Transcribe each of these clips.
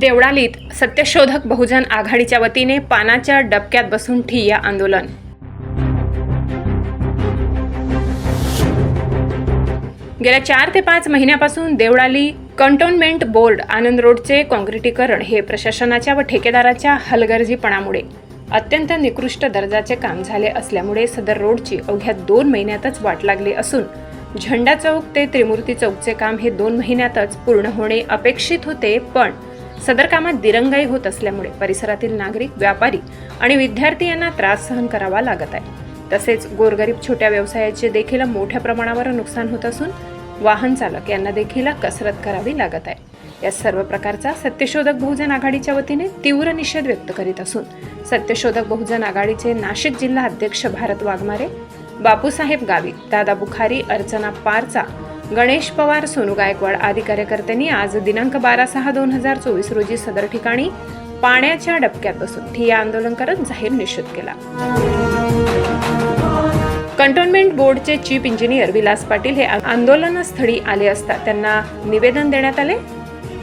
देवळालीत सत्यशोधक बहुजन आघाडीच्या वतीने पानाच्या डबक्यात बसून ठिय्या आंदोलन. गेल्या चार ते पाच महिन्यापासून देवळाली कंटोन्मेंट बोर्ड आनंद रोडचे काँक्रिटीकरण हे प्रशासनाच्या व ठेकेदाराच्या हलगर्जीपणामुळे अत्यंत निकृष्ट दर्जाचे काम झाले असल्यामुळे सदर रोडची अवघ्या दोन महिन्यातच वाट लागली असून झेंडा चौक ते त्रिमूर्ती चौकचे काम हे दोन महिन्यातच पूर्ण होणे अपेक्षित होते पण सदर कामात दिरंगाई होत असल्यामुळे परिसरातील नागरिक व्यापारी आणि विद्यार्थी यांना त्रास सहन करावा लागत आहे. तसेच गोरगरीब छोट्या व्यवसायाचे देखील मोठ्या प्रमाणावर नुकसान होत असून वाहन चालक यांना देखील कसरत करावी लागत आहे. या सर्व प्रकारचा सत्यशोधक बहुजन आघाडीच्या वतीने तीव्र निषेध व्यक्त करीत असून सत्यशोधक बहुजन आघाडीचे नाशिक जिल्हा अध्यक्ष भारत वाघमारे बापूसाहेब गावित दादा बुखारी अर्चना पारचा गणेश पवार सोनू गायकवाड आदी कार्यकर्त्यांनी आज दिनांक बारा सहा दोन हजार चोवीस रोजी सदर ठिकाणी पाण्याच्या डबक्यात बसून ठिया आंदोलन करत जाहीर निषेध केला. कंटोन्मेंट बोर्डचे चीफ इंजिनियर विलास पाटील हे आंदोलनस्थळी आले असता त्यांना निवेदन देण्यात आले.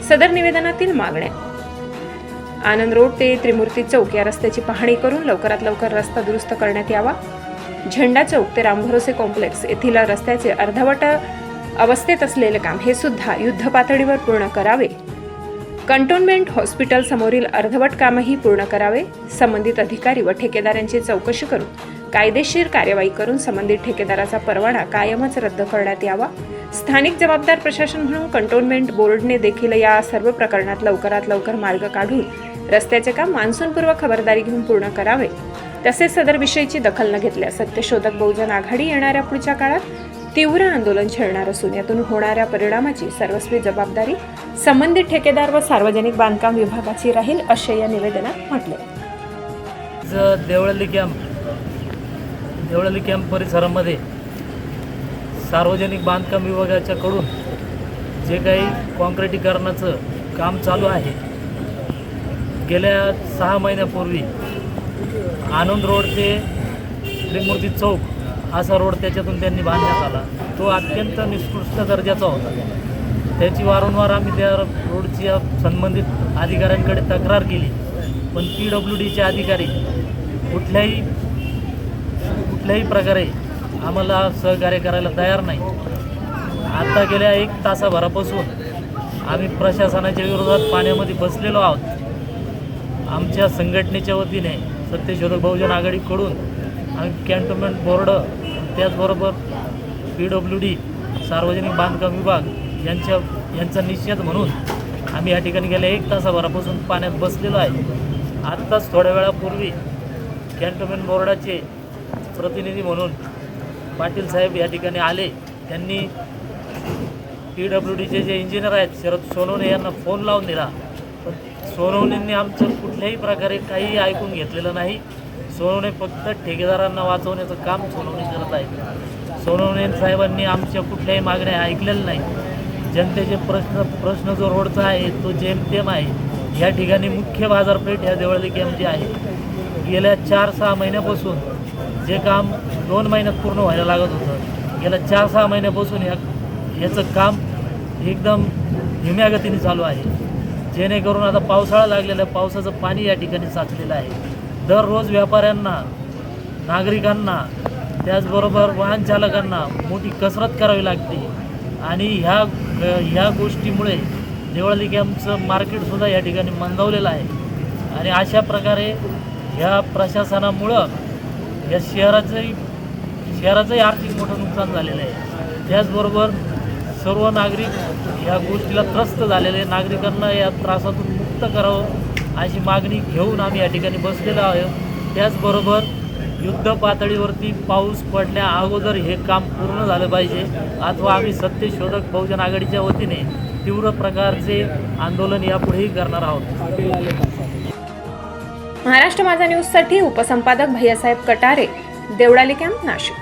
सदर निवेदनातील मागण्या. आनंद रोड ते त्रिमूर्ती चौक या रस्त्याची पाहणी करून लवकरात लवकर रस्ता दुरुस्त करण्यात यावा. झेंडा चौक ते रामभरोसे कॉम्प्लेक्स येथील रस्त्याचे अर्धवट अवस्थेत असलेले काम हे सुद्धा युद्ध पातळीवर पूर्ण करावे. कंटोन्मेंट हॉस्पिटल समोरील अर्धवट कामही पूर्ण करावे. संबंधित अधिकारी व ठेकेदारांची चौकशी करून कायदेशीर कार्यवाही करून संबंधित ठेकेदाराचा परवाना कायमच रद्द करण्यात यावा. स्थानिक जबाबदार प्रशासन म्हणून कंटोन्मेंट बोर्डने देखील या सर्व प्रकरणात लवकरात लवकर मार्ग काढून रस्त्याचे काम मान्सूनपूर्व खबरदारी घेऊन पूर्ण करावे. तसेच सदर विषयीची दखल न घेतल्यास सत्यशोधक बहुजन आघाडी येणाऱ्या पुढच्या काळात तीव्र आंदोलन छेडणार असून यातून होणाऱ्या परिणामाची सर्वस्वी जबाबदारी संबंधित ठेकेदार व सार्वजनिक बांधकाम विभागाची राहील असे या निवेदनात म्हटले ज देवळाली कॅम्प परिसरामध्ये सार्वजनिक बांधकाम विभागाच्याकडून जे काही काँक्रिटीकरणाचं काम चालू आहे गेल्या सहा महिन्यापूर्वी आनंद रोड ते त्रिमूर्ती चौक असा रोड त्याच्यातून त्यांनी बांधण्यात आला. तो अत्यंत निकृष्ट दर्जाचा होता. त्याची वारंवार आम्ही त्या रोडची संबंधित अधिकाऱ्यांकडे तक्रार केली. पण पी डब्ल्यू डीचे अधिकारी कुठल्याही कुठल्याही प्रकारे आम्हाला सहकार्य करायला तयार नाही. आता गेल्या एक तासाभरापासून आम्ही प्रशासनाच्या विरोधात पाण्यामध्ये बसलेलो आहोत. आमच्या संघटनेच्या वतीने सत्यशोधक बहुजन आघाडीकडून आम्ही कॅन्टोन्मेंट बोर्ड त्याचबरोबर पी डब्ल्यू डी सार्वजनिक बांधकाम विभाग यांच्या यांचा निषेध म्हणून आम्ही या ठिकाणी गेल्या एक तासाभरापासून पाण्यात बसलेलो आहे. आत्ताच थोड्या वेळापूर्वी कॅन्टोन्मेंट बोर्डाचे प्रतिनिधी म्हणून पाटील साहेब या ठिकाणी आले. त्यांनी पी डब्ल्यू डीचे जे इंजिनियर आहेत शरद सोनवणे यांना फोन लावून दिला. पण सोनवणेंनी आमचं कुठल्याही प्रकारे काही ऐकून घेतलेलं नाही. सोनवणे फक्त ठेकेदारांना वाचवण्याचं काम सोनवणे करत आहे सोनवणे साहेबांनी आमच्या कुठल्याही मागण्या ऐकलेल्या नाही जनतेचे प्रश्न प्रश्न जो रोडचा आहे तो जेमतेम आहे. या ठिकाणी मुख्य बाजारपेठ ह्या देवळाली कॅम्पची आहे. गेल्या चार सहा महिन्यापासून जे काम दोन महिन्यात पूर्ण व्हायला लागत होतं गेल्या चार सहा महिन्यापासून या याचं काम एकदम धीम्या गतीने चालू आहे. जेणेकरून आता पावसाळा लागलेला आहे पावसाचं पाणी या ठिकाणी साचलेलं आहे. दररोज व्यापाऱ्यांना नागरिकांना त्याचबरोबर वाहन चालकांना मोठी कसरत करावी लागते. आणि ह्या ह्या गोष्टीमुळे देवळाली कॅम्पचं मार्केटसुद्धा या ठिकाणी मंदावलेलं आहे. आणि अशा प्रकारे ह्या प्रशासनामुळं या शहराचंही शहराचंही आर्थिक मोठं नुकसान झालेलं आहे. त्याचबरोबर सर्व नागरिक या गोष्टीला त्रस्त झालेले आहे नागरिकांना या त्रासातून मुक्त करावं अशी मागणी घेऊन आम्ही या ठिकाणी बसलेलो आहोत त्याचबरोबर युद्ध पातळीवरती पाऊस पडण्या अगोदर हे काम पूर्ण झालं पाहिजे अथवा आम्ही सत्यशोधक बहुजन आघाडीच्या वतीने तीव्र प्रकारचे आंदोलन यापुढेही करणार आहोत. महाराष्ट्र माझा न्यूजसाठी उपसंपादक भैयासाहेब कटारे देवडाली कॅम्प नाशिक.